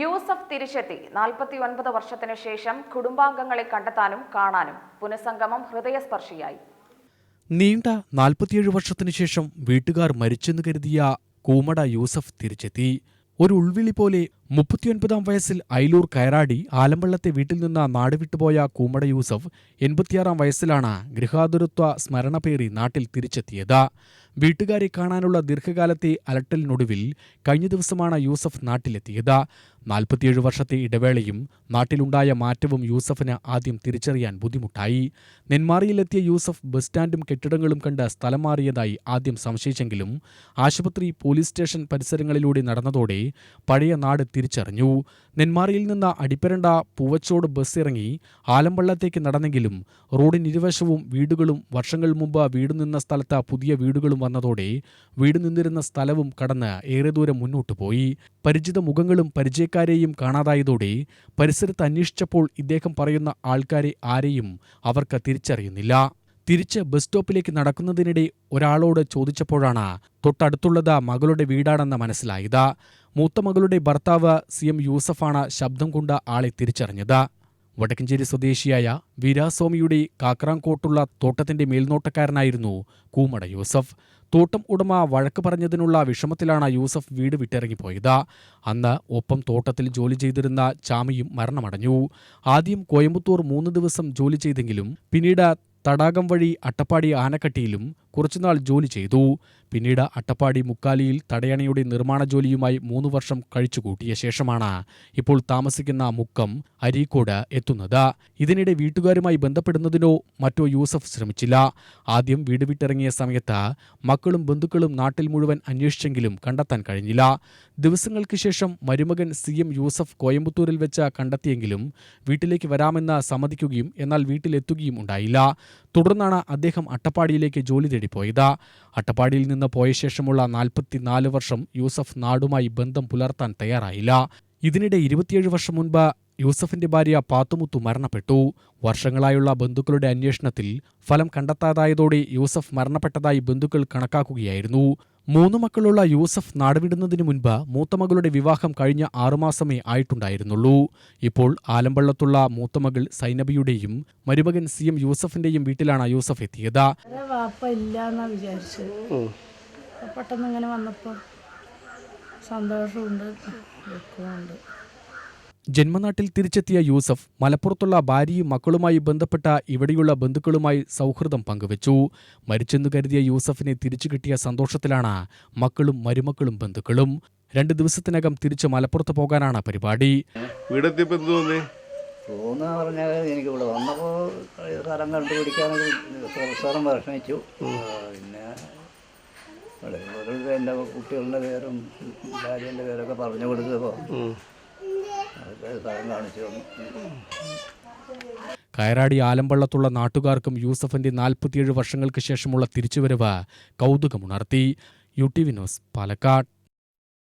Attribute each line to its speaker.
Speaker 1: യൂസഫ് തിരിച്ചെത്തി. നാൽപ്പത്തി ഒൻപത് വർഷത്തിനു ശേഷം കുടുംബാംഗങ്ങളെ കണ്ടെത്താനും കാണാനും പുനഃസംഗമം ഹൃദയസ്പർശിയായി.
Speaker 2: നീണ്ട നാൽപ്പത്തിയേഴ് വർഷത്തിനു ശേഷം വീട്ടുകാർ മരിച്ചെന്ന് കരുതിയ കൂമട യൂസഫ് തിരിച്ചെത്തി. ഒരു ഉൾവിളി പോലെ മുപ്പത്തിയൊൻപതാം വയസ്സിൽ ഐലൂർ കയറാടി ആലമ്പള്ളത്തെ വീട്ടിൽ നിന്ന് നാടുവിട്ടുപോയ കൂമട യൂസഫ് എൺപത്തിയാറാം വയസ്സിലാണ് ഗൃഹാതുരത്വ സ്മരണ പേറി നാട്ടിൽ തിരിച്ചെത്തിയത്. വീട്ടുകാരെ കാണാനുള്ള ദീർഘകാലത്തെ അലട്ടലിനൊടുവിൽ കഴിഞ്ഞ ദിവസമാണ് യൂസഫ് നാട്ടിലെത്തിയത്. നാൽപ്പത്തിയേഴ് വർഷത്തെ ഇടവേളയും നാട്ടിലുണ്ടായ മാറ്റവും യൂസഫിന് ആദ്യം തിരിച്ചറിയാൻ ബുദ്ധിമുട്ടായി. നെന്മാറിയിലെത്തിയ യൂസഫ് ബസ് സ്റ്റാൻഡും കെട്ടിടങ്ങളും കണ്ട് സ്ഥലം മാറിയതായി ആദ്യം സംശയിച്ചെങ്കിലും ആശുപത്രി പോലീസ് സ്റ്റേഷൻ പരിസരങ്ങളിലൂടെ നടന്നതോടെ പഴയ നാട് തിരിച്ചറിഞ്ഞു. നെന്മാറിയിൽ നിന്ന് അടിപ്പരണ്ട പൂവച്ചോട് ബസ് ഇറങ്ങി ആലമ്പള്ളത്തേക്ക് നടന്നെങ്കിലും റോഡിനിരുവശവും വീടുകളും വർഷങ്ങൾ മുമ്പ് വീട് നിന്ന സ്ഥലത്ത് പുതിയ വീടുകളും വന്നതോടെ വീട് നിന്നിരുന്ന സ്ഥലവും കടന്ന് ഏറെ ദൂരം മുന്നോട്ടു പോയി. പരിചിത മുഖങ്ങളും പരിചയക്കാരെയും കാണാതായതോടെ പരിസരത്ത് അന്വേഷിച്ചപ്പോൾ ഇദ്ദേഹം പറയുന്ന ആൾക്കാരെ ആരെയും അവർക്ക് തിരിച്ചറിയുന്നില്ല. തിരിച്ച് ബസ് സ്റ്റോപ്പിലേക്ക് നടക്കുന്നതിനിടെ ഒരാളോട് ചോദിച്ചപ്പോഴാണ് തൊട്ടടുത്തുള്ളത് മകളുടെ വീടാണെന്ന് മനസ്സിലായത്. മൂത്ത മകളുടെ ഭർത്താവ് സി എം യൂസഫാണ് ശബ്ദം കൊണ്ട ആളെ തിരിച്ചറിഞ്ഞത്. വടക്കഞ്ചേരി സ്വദേശിയായ വീരാസ്വാമിയുടെ കാക്രാങ്കോട്ടുള്ള തോട്ടത്തിന്റെ മേൽനോട്ടക്കാരനായിരുന്നു കൂമട യൂസഫ്. തോട്ടം ഉടമ വഴക്ക് പറഞ്ഞതിനുള്ള വിഷമത്തിലാണ് യൂസഫ് വീട് വിട്ടിറങ്ങിപ്പോയത്. അന്ന് ഒപ്പം തോട്ടത്തിൽ ജോലി ചെയ്തിരുന്ന ചാമിയും മരണമടഞ്ഞു. ആദ്യം കോയമ്പത്തൂർ മൂന്ന് ദിവസം ജോലി ചെയ്തെങ്കിലും പിന്നീട് തടാകം വഴി അട്ടപ്പാടി ആനക്കട്ടിയിലും കുറച്ചുനാൾ ജോലി ചെയ്തു. പിന്നീട് അട്ടപ്പാടി മുക്കാലിയിൽ തടയണയുടെ നിർമ്മാണ ജോലിയുമായി മൂന്ന് വർഷം കഴിച്ചുകൂട്ടിയ ശേഷമാണ് ഇപ്പോൾ താമസിക്കുന്ന മുക്കം അരീക്കോട് എത്തുന്നത്. ഇതിനിടെ വീട്ടുകാരുമായി ബന്ധപ്പെടുന്നതിനോ മറ്റോ യൂസഫ് ശ്രമിച്ചില്ല. ആദ്യം വീട് വിട്ടിറങ്ങിയ സമയത്ത് മക്കളും ബന്ധുക്കളും നാട്ടിൽ മുഴുവൻ അന്വേഷിച്ചെങ്കിലും കണ്ടെത്താൻ കഴിഞ്ഞില്ല. ദിവസങ്ങൾക്ക് ശേഷം മരുമകൻ സി എം യൂസഫ് കോയമ്പത്തൂരിൽ വെച്ച് കണ്ടെത്തിയെങ്കിലും വീട്ടിലേക്ക് വരാമെന്ന് സമ്മതിക്കുകയും എന്നാൽ വീട്ടിലെത്തുകയും ഉണ്ടായില്ല. തുടർന്നാണ് അദ്ദേഹം അട്ടപ്പാടിയിലേക്ക് ജോലി തേടിപ്പോയത് അട്ടപ്പാടിയിൽ നിന്ന് പോയ ശേഷമുള്ള നാൽപ്പത്തിനാല് വർഷം യൂസഫ് നാടുമായി ബന്ധം പുലർത്താൻ തയ്യാറായില്ല. ഇതിനിടെ ഇരുപത്തിയേഴ് വർഷം മുൻപ് യൂസഫിന്റെ ഭാര്യ പാത്തുമുത്തു മരണപ്പെട്ടു. വർഷങ്ങളായുള്ള ബന്ധുക്കളുടെ അന്വേഷണത്തിൽ ഫലം കണ്ടെത്താതായതോടെ യൂസഫ് മരണപ്പെട്ടതായി ബന്ധുക്കൾ കണക്കാക്കുകയായിരുന്നു. മൂന്ന് മക്കളുള്ള യൂസഫ് നാടുവിടുന്നതിന് മുൻപ് മൂത്ത മകളുടെ വിവാഹം കഴിഞ്ഞ ആറുമാസമേ ആയിട്ടുണ്ടായിരുന്നുള്ളൂ. ഇപ്പോൾ ആലമ്പള്ളത്തുള്ള മൂത്ത മകൾ സൈനബിയുടെയും മരുമകൻ സി എം യൂസഫിന്റെയും വീട്ടിലാണ് യൂസഫ് എത്തിയത്.
Speaker 3: പെട്ടെന്ന് ഇങ്ങനെ വന്നപ്പോൾ സന്തോഷമുണ്ട് ദുഃഖമുണ്ട്
Speaker 2: ജന്മനാട്ടിൽ തിരിച്ചെത്തിയ യൂസഫ് മലപ്പുറത്തുള്ള ഭാര്യയും മക്കളുമായി ബന്ധപ്പെട്ട ഇവിടെയുള്ള ബന്ധുക്കളുമായി സൗഹൃദം പങ്കുവച്ചു. മരിച്ചെന്നു കരുതിയ യൂസഫിനെ തിരിച്ചു കിട്ടിയ സന്തോഷത്തിലാണ് മക്കളും മരുമക്കളും ബന്ധുക്കളും. രണ്ട് ദിവസത്തിനകം തിരിച്ച് മലപ്പുറത്ത് പോകാനാണ് പരിപാടി.
Speaker 4: തോന്നുക പറഞ്ഞാൽ എനിക്ക് ഇവിടെ വന്നപ്പോൾ സ്ഥലം കണ്ടുപിടിക്കാനൊരു സ്ഥലം വിഷമിച്ചു പിന്നെ ഇവിടെ ഓരോരുത്തർ എന്റെ കുട്ടികളുടെ പേരും ഭാര്യേന്റെ പേരൊക്കെ പറഞ്ഞു കൊടുത്തപ്പോൾ
Speaker 2: കയറാടി ആലമ്പള്ളത്തുള്ള നാട്ടുകാർക്കും യൂസഫിന്റെ നാൽപ്പത്തിയേഴ് വർഷങ്ങൾക്ക് ശേഷമുള്ള തിരിച്ചുവരവ് കൗതുകമുണർത്തി. U T V news Palakkad.